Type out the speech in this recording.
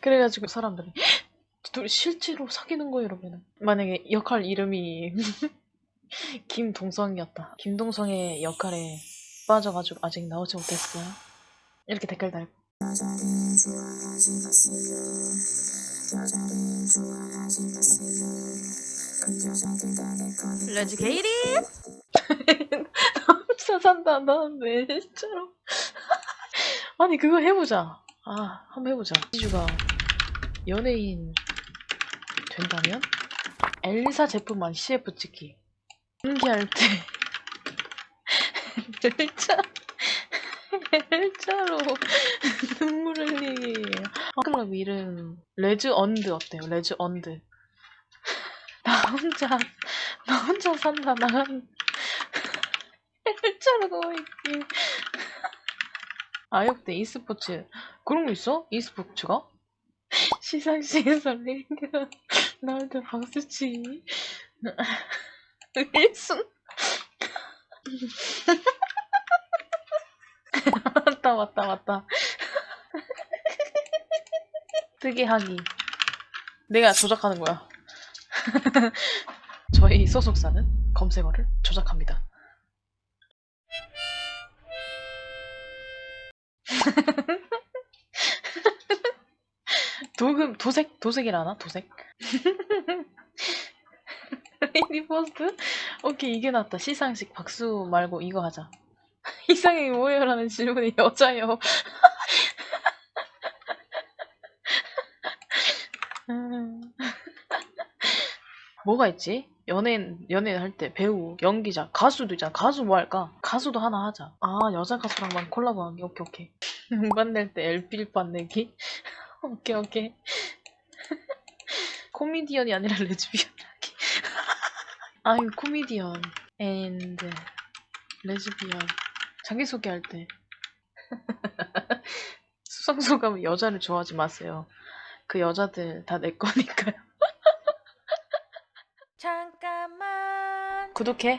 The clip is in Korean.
그래가지고 사람들이 둘이 실제로 사귀는 거 이러면 만약에 역할 이름이 김동성이었다. 김동성의 역할에 빠져가지고 아직 나오지 못했어요. 이렇게 댓글 달고. 레지 게이리! 남자 산다. 나왜 진짜로 아니 그거 해보자 아 한번 해보자. 이주가 연예인 된다면? 엘사 제품만 CF 찍기. 연기할 때 엘자 엘자로 눈물 흘리기 그럼 이름 레즈 언드 어때요? 레즈 언드. 나 혼자 나 혼자 산다. 나간 일자로 누워있기 아역대 e스포츠 그런 거 있어? e스포츠가? 시상식에서 링크가 나올 때 박수치 일순 맞다 맞다 맞다. 특이하기. 내가 조작하는 거야. 저희 소속사는 검색어를 조작합니다 도금 도색 도색이라나? 도색? 리포스트? 오케이 이게 낫다. 시상식 박수 말고 이거 하자. 이상형이 뭐예요라는 질문에 여자요. 음. 뭐가 있지? 연예인 연예인 할 때 배우 연기자 가수도 있잖아. 가수 뭐 할까? 가수도 하나 하자. 아 여자 가수랑만 콜라보하기? 오케이 오케이 음반 낼 때 LP판 내기 오케이 오케이. 코미디언이 아니라 레즈비언 하기 I'm 코미디언 and 레즈비언 자기소개할 때. 수상소감은 여자를 좋아하지 마세요. 그 여자들 다 내 거니까요. 잠깐만. 구독해